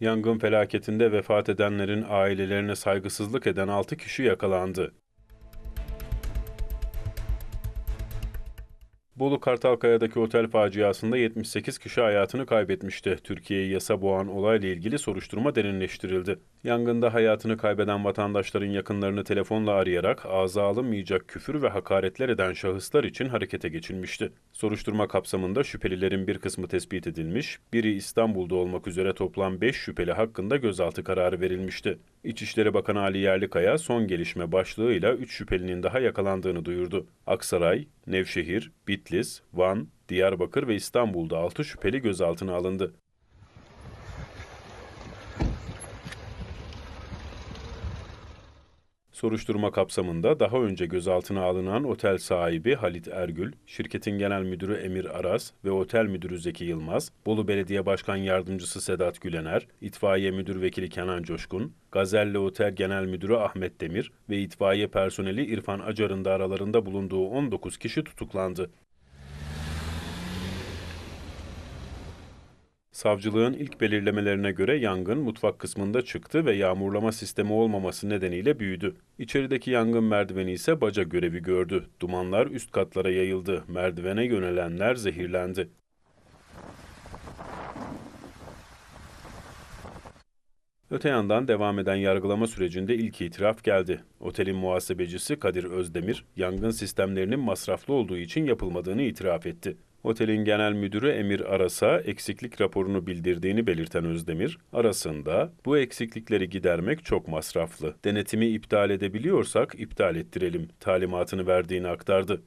Yangın felaketinde vefat edenlerin ailelerine saygısızlık eden 6 kişi yakalandı. Bolu Kartalkaya'daki otel faciasında 78 kişi hayatını kaybetmişti. Türkiye'yi yasa boğan olayla ilgili soruşturma derinleştirildi. Yangında hayatını kaybeden vatandaşların yakınlarını telefonla arayarak ağza alınmayacak küfür ve hakaretler eden şahıslar için harekete geçilmişti. Soruşturma kapsamında şüphelilerin bir kısmı tespit edilmiş, biri İstanbul'da olmak üzere toplam 5 şüpheli hakkında gözaltı kararı verilmişti. İçişleri Bakanı Ali Yerlikaya son gelişme başlığıyla 3 şüphelinin daha yakalandığını duyurdu. Aksaray, Nevşehir, Bitlis, Van, Diyarbakır ve İstanbul'da 6 şüpheli gözaltına alındı. Soruşturma kapsamında daha önce gözaltına alınan otel sahibi Halit Ergül, şirketin genel müdürü Emir Aras ve otel müdürü Zeki Yılmaz, Bolu Belediye Başkan Yardımcısı Sedat Gülener, itfaiye müdür vekili Kenan Coşkun, Gazelli Otel Genel Müdürü Ahmet Demir ve itfaiye personeli İrfan Acar'ın da aralarında bulunduğu 19 kişi tutuklandı. Savcılığın ilk belirlemelerine göre yangın mutfak kısmında çıktı ve yağmurlama sistemi olmaması nedeniyle büyüdü. İçerideki yangın merdiveni ise baca görevi gördü. Dumanlar üst katlara yayıldı. Merdivene yönelenler zehirlendi. Öte yandan devam eden yargılama sürecinde ilk itiraf geldi. Otelin muhasebecisi Kadir Özdemir, yangın sistemlerinin masraflı olduğu için yapılmadığını itiraf etti. Otelin genel müdürü Emir Aras'a eksiklik raporunu bildirdiğini belirten Özdemir, arasında bu eksiklikleri gidermek çok masraflı. Denetimi iptal edebiliyorsak iptal ettirelim talimatını verdiğini aktardı.